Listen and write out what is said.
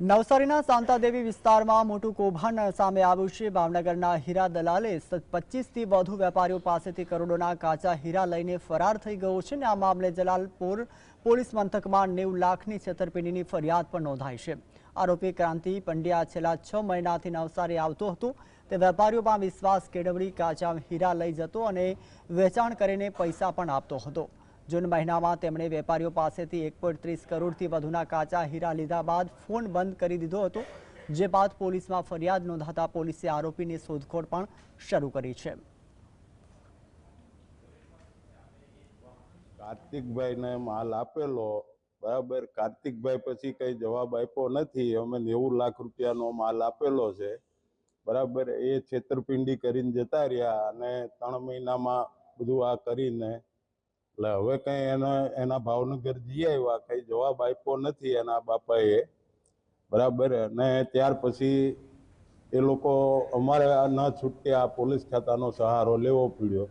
નવસારીના શાંતાદેવી વિસ્તારમાં મોટું કૌભાંડ સામે આવ્યું છે. ભાવનગરના હીરા દલાલે પચીસથી વધુ વેપારીઓ પાસેથી કરોડોના કાચા હીરા લઈને ફરાર થઈ ગયો છે અને આ મામલે જલાલપુર પોલીસ મથકમાં નેવું લાખની છેતરપિંડીની ફરિયાદ પણ નોંધાઈ છે. આરોપી ક્રાંતિ પંડ્યા છેલ્લા છ મહિનાથી નવસારી આવતો હતો. તે વેપારીઓમાં વિશ્વાસ કેળવણી, કાચા હીરા લઈ જતો અને વેચાણ કરીને પૈસા પણ આપતો હતો. જૂન મહિનામાં તેમણે વેપારીઓ પાસેથી એક પોઈન્ટ ત્રીસ કરોડથી વધુના કાચા હીરા લીધા બાદ ફોન બંધ કરી દીધો હતો, જે બાદ પોલીસમાં ફરિયાદ નોંધાતા પોલીસે આરોપીની શોધખોળ પણ શરૂ કરી છે. કાર્તિકભાઈને માલ આપેલો, બરાબર? કાર્તિકભાઈ પછી કંઈ જવાબ આપ્યો નથી, અમે નેવું લાખ રૂપિયાનો માલ આપેલો છે. બરાબર? એ છેતરપિંડી કરીને જતા રહ્યા અને ત્રણ મહિનામાં બધું આ કરીને એટલે હવે કઈ એના એના ભાવનગર જઈ આવ્યા, કઈ જવાબ આપ્યો નથી એના બાપાએ. બરાબર? અને ત્યાર પછી એ લોકો અમારે ન છૂટકે આ પોલીસ ખાતાનો સહારો લેવો પડ્યો.